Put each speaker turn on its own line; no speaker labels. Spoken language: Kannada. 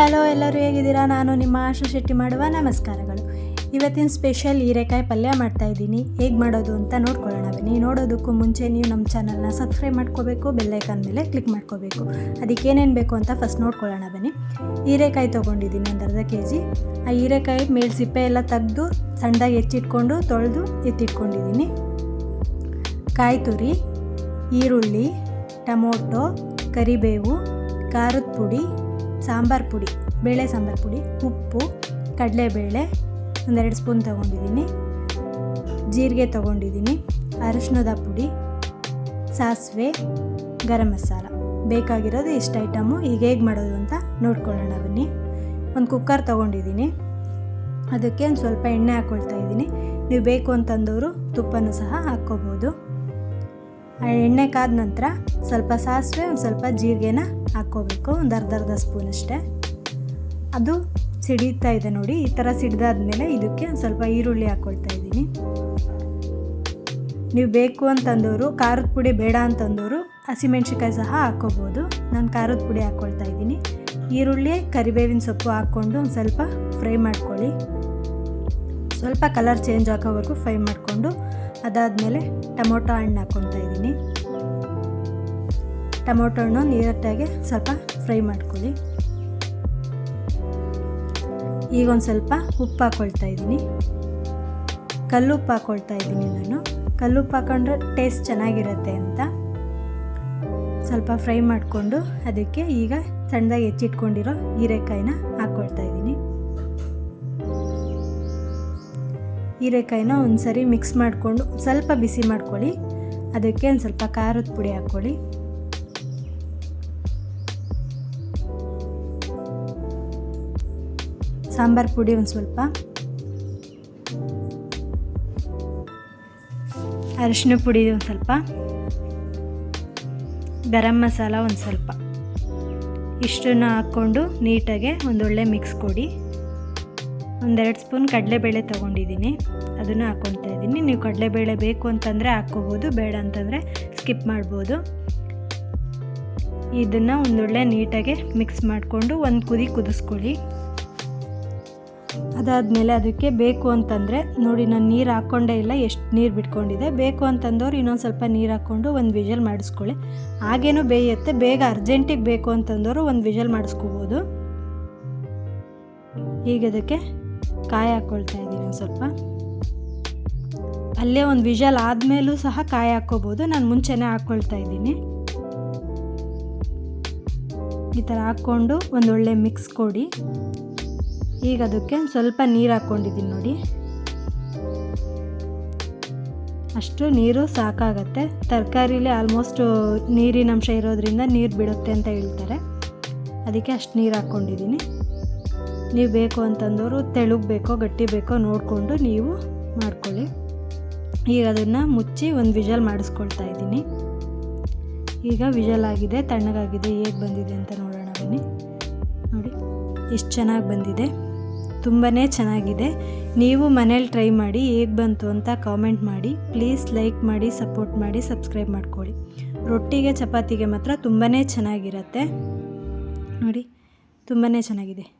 ಹಲೋ ಎಲ್ಲರೂ ಹೇಗಿದ್ದೀರಾ? ನಾನು ನಿಮ್ಮ ಆಶಾ ಶೆಟ್ಟಿ ಮಾಡುವ ನಮಸ್ಕಾರಗಳು. ಇವತ್ತಿನ ಸ್ಪೆಷಲ್ ಹೀರೆಕಾಯಿ ಪಲ್ಯ ಮಾಡ್ತಾ ಇದ್ದೀನಿ. ಹೇಗೆ ಮಾಡೋದು ಅಂತ ನೋಡ್ಕೊಳ್ಳೋಣ. ಬನ್ನಿ, ನೋಡೋದಕ್ಕೂ ಮುಂಚೆ ನೀವು ನಮ್ಮ ಚಾನಲ್ನ ಸಬ್ಸ್ಕ್ರೈಬ್ ಮಾಡ್ಕೋಬೇಕು ಬೆಲ್ಲೈಕನ್ ಮೇಲೆ ಕ್ಲಿಕ್ ಮಾಡ್ಕೋಬೇಕು. ಅದಕ್ಕೆ ಏನೇನು ಬೇಕು ಅಂತ ಫಸ್ಟ್ ನೋಡ್ಕೊಳ್ಳೋಣ ಬನ್ನಿ. ಹೀರೆಕಾಯಿ ತೊಗೊಂಡಿದ್ದೀನಿ ಒಂದು ಅರ್ಧ ಕೆ ಜಿ ಆ ಹೀರೆಕಾಯಿ ಮೇಲೆ ಸಿಪ್ಪೆ ಎಲ್ಲ ತೆಗೆದು, ಸಣ್ಣದಾಗಿ ಹೆಚ್ಚಿಟ್ಕೊಂಡು ತೊಳೆದು ಎತ್ತಿಟ್ಕೊಂಡಿದ್ದೀನಿ. ಕಾಯಿ ತುರಿ ಈರುಳ್ಳಿ, ಟೊಮೊಟೊ, ಕರಿಬೇವು, ಖಾರದ ಪುಡಿ ಸಾಂಬಾರು ಪುಡಿ, ಬೇಳೆ ಸಾಂಬಾರು ಪುಡಿ, ಉಪ್ಪು, ಕಡಲೆಬೇಳೆ, ಒಂದೆರಡು ಸ್ಪೂನ್ ತೊಗೊಂಡಿದ್ದೀನಿ. ಜೀರಿಗೆ ತೊಗೊಂಡಿದ್ದೀನಿ, ಅರಶಿನದ ಪುಡಿ, ಸಾಸಿವೆ, ಗರಂ ಮಸಾಲ. ಬೇಕಾಗಿರೋದು ಇಷ್ಟು ಐಟಮು, ಈಗ ಹೇಗೆ ಮಾಡೋದು ಅಂತ ನೋಡ್ಕೊಳ್ಳೋಣ ಬನ್ನಿ. ಒಂದು ಕುಕ್ಕರ್ ತೊಗೊಂಡಿದ್ದೀನಿ. ಅದಕ್ಕೆ ಒಂದು ಸ್ವಲ್ಪ ಎಣ್ಣೆ ಹಾಕ್ಕೊಳ್ತಾ ಇದ್ದೀನಿ. ನೀವು ಬೇಕು ಅಂತಂದವರು ತುಪ್ಪನೂ ಸಹ ಹಾಕ್ಕೋಬೋದು. ಎಣ್ಣೆ ಕಾದ ನಂತರ ಸ್ವಲ್ಪ ಸಾಸಿವೆ, ಒಂದು ಸ್ವಲ್ಪ ಜೀರಿಗೆನ ಹಾಕ್ಕೋಬೇಕು, ಒಂದು ಅರ್ಧ ಅರ್ಧ ಸ್ಪೂನ್ ಅಷ್ಟೇ. ಅದು ಸಿಡಿತಾ ಇದೆ ನೋಡಿ, ಈ ಥರ ಸಿಡಿದಾದ್ಮೇಲೆ ಇದಕ್ಕೆ ಒಂದು ಸ್ವಲ್ಪ ಈರುಳ್ಳಿ ಹಾಕ್ಕೊಳ್ತಾ ಇದ್ದೀನಿ. ನೀವು ಬೇಕು ಅಂತಂದವರು, ಖಾರದ ಪುಡಿ ಬೇಡ ಅಂತಂದವರು ಹಸಿಮೆಣ್ಸಿಕಾಯಿ ಸಹ ಹಾಕ್ಕೋಬೋದು. ನಾನು ಖಾರದ ಪುಡಿ ಹಾಕ್ಕೊಳ್ತಾ ಇದ್ದೀನಿ. ಈರುಳ್ಳಿ, ಕರಿಬೇವಿನ ಸೊಪ್ಪು ಹಾಕ್ಕೊಂಡು ಒಂದು ಸ್ವಲ್ಪ ಫ್ರೈ ಮಾಡ್ಕೊಳ್ಳಿ. ಸ್ವಲ್ಪ ಕಲರ್ ಚೇಂಜ್ ಆಗೋವರೆಗೂ ಫ್ರೈ ಮಾಡಿಕೊಂಡು ಅದಾದಮೇಲೆ ಟೊಮೊಟೊ ಹಣ್ಣು ಹಾಕ್ಕೊತಾ ಇದ್ದೀನಿ. ಟೊಮೊಟೊ ಹಣ್ಣು ನೀರಟ್ಟಾಗೆ ಸ್ವಲ್ಪ ಫ್ರೈ ಮಾಡ್ಕೊಳ್ಳಿ. ಈಗ ಒಂದು ಸ್ವಲ್ಪ ಉಪ್ಪು ಹಾಕ್ಕೊಳ್ತಾ ಇದ್ದೀನಿ. ಕಲ್ಲುಪ್ಪು ಹಾಕ್ಕೊಳ್ತಾ ಇದ್ದೀನಿ ನಾನು. ಕಲ್ಲುಪ್ಪು ಹಾಕ್ಕೊಂಡ್ರೆ ಟೇಸ್ಟ್ ಚೆನ್ನಾಗಿರುತ್ತೆ ಅಂತ. ಸ್ವಲ್ಪ ಫ್ರೈ ಮಾಡಿಕೊಂಡು ಅದಕ್ಕೆ ಈಗ ಸಣ್ಣದಾಗಿ ಹೆಚ್ಚಿಟ್ಕೊಂಡಿರೋ ಹೀರೆಕಾಯಿನ ಹಾಕ್ಕೊಳ್ತಾ ಇದ್ದೀನಿ. ಹೀರೆಕಾಯಿನ ಒಂದು ಸರಿ ಮಿಕ್ಸ್ ಮಾಡಿಕೊಂಡು ಸ್ವಲ್ಪ ಬಿಸಿ ಮಾಡ್ಕೊಳ್ಳಿ. ಅದಕ್ಕೆ ಒಂದು ಸ್ವಲ್ಪ ಖಾರದ ಪುಡಿ ಹಾಕ್ಕೊಳ್ಳಿ. ಸಾಂಬಾರು ಪುಡಿ ಒಂದು ಸ್ವಲ್ಪ. ಅರಿಶಿನ ಪುಡಿ ಒಂದು ಸ್ವಲ್ಪ. ಗರಂ ಮಸಾಲ ಒಂದು ಸ್ವಲ್ಪ. ಇಷ್ಟನ್ನು ಹಾಕ್ಕೊಂಡು ನೀಟಾಗೆ ಒಂದೊಳ್ಳೆ ಮಿಕ್ಸ್ ಕೊಡಿ. ಒಂದೆರಡು ಸ್ಪೂನ್ ಕಡಲೆಬೇಳೆ ತೊಗೊಂಡಿದ್ದೀನಿ. ಅದನ್ನು ಹಾಕ್ಕೊತಾ ಇದ್ದೀನಿ. ನೀವು ಕಡಲೆಬೇಳೆ ಬೇಕು ಅಂತಂದರೆ ಹಾಕ್ಕೋಬೋದು, ಬೇಡ ಅಂತಂದರೆ ಸ್ಕಿಪ್ ಮಾಡ್ಬೋದು. ಇದನ್ನು ಒಂದೊಳ್ಳೆ ನೀಟಾಗಿ ಮಿಕ್ಸ್ ಮಾಡಿಕೊಂಡು ಒಂದು ಕುದಿ ಕುದಿಸ್ಕೊಳ್ಳಿ. ಅದಾದಮೇಲೆ ಅದಕ್ಕೆ ಬೇಕು ಅಂತಂದರೆ, ನೋಡಿ ನಾನು ನೀರು ಹಾಕ್ಕೊಂಡೇ ಇಲ್ಲ, ಎಷ್ಟು ನೀರು ಬಿಟ್ಕೊಂಡಿದೆ. ಬೇಕು ಅಂತಂದವ್ರು ಇನ್ನೊಂದು ಸ್ವಲ್ಪ ನೀರು ಹಾಕ್ಕೊಂಡು ಒಂದು ವಿಜಲ್ ಮಾಡಿಸ್ಕೊಳ್ಳಿ. ಹಾಗೇನೂ ಬೇಯುತ್ತೆ, ಬೇಗ ಅರ್ಜೆಂಟಿಗೆ ಬೇಕು ಅಂತಂದವರು ಒಂದು ವಿಜಲ್ ಮಾಡಿಸ್ಕೋಬೋದು. ಈಗ ಅದಕ್ಕೆ ಕಾಯಿ ಹಾಕ್ಕೊಳ್ತಾ ಇದ್ದೀನಿ ಸ್ವಲ್ಪ. ಅಲ್ಲೇ ಒಂದು ವಿಷಲ್ ಆದಮೇಲೂ ಸಹ ಕಾಯಿ ಹಾಕ್ಕೋಬೋದು. ನಾನು ಮುಂಚೆನೇ ಹಾಕ್ಕೊಳ್ತಾ ಇದ್ದೀನಿ. ಈ ಥರ ಹಾಕ್ಕೊಂಡು ಒಂದೊಳ್ಳೆ ಮಿಕ್ಸ್ ಕೊಡಿ. ಈಗ ಅದಕ್ಕೆ ಸ್ವಲ್ಪ ನೀರು ಹಾಕ್ಕೊಂಡಿದ್ದೀನಿ ನೋಡಿ. ಅಷ್ಟು ನೀರು ಸಾಕಾಗತ್ತೆ. ತರಕಾರಿಲಿ ಆಲ್ಮೋಸ್ಟ್ ನೀರಿನ ಅಂಶ ಇರೋದ್ರಿಂದ ನೀರು ಬಿಡುತ್ತೆ ಅಂತ ಹೇಳ್ತಾರೆ. ಅದಕ್ಕೆ ಅಷ್ಟು ನೀರು ಹಾಕ್ಕೊಂಡಿದ್ದೀನಿ ನೀವು ಬೇಕು ಅಂತಂದವರು ತೆಳುಗ್ ಬೇಕೋ, ಗಟ್ಟಿ ಬೇಕೋ ನೋಡಿಕೊಂಡು ನೀವು ಮಾಡ್ಕೊಳ್ಳಿ. ಈಗ ಅದನ್ನು ಮುಚ್ಚಿ ಒಂದು ವಿಜಲ್ ಮಾಡಿಸ್ಕೊಳ್ತಾ ಇದ್ದೀನಿ. ಈಗ ವಿಜಲ್ ಆಗಿದೆ, ತಣ್ಣಗಾಗಿದೆ, ಹೇಗೆ ಬಂದಿದೆ ಅಂತ ನೋಡೋಣ ಬನ್ನಿ. ನೋಡಿ, ಎಷ್ಟು ಚೆನ್ನಾಗಿ ಬಂದಿದೆ. ತುಂಬಾ ಚೆನ್ನಾಗಿದೆ. ನೀವು ಮನೇಲಿ ಟ್ರೈ ಮಾಡಿ ಹೇಗೆ ಬಂತು ಅಂತ ಕಾಮೆಂಟ್ ಮಾಡಿ, ಪ್ಲೀಸ್ ಲೈಕ್ ಮಾಡಿ, ಸಪೋರ್ಟ್ ಮಾಡಿ, ಸಬ್ಸ್ಕ್ರೈಬ್ ಮಾಡ್ಕೊಳ್ಳಿ. ರೊಟ್ಟಿಗೆ, ಚಪಾತಿಗೆ ಮಾತ್ರ ತುಂಬಾ ಚೆನ್ನಾಗಿರುತ್ತೆ. ನೋಡಿ ತುಂಬಾ ಚೆನ್ನಾಗಿದೆ.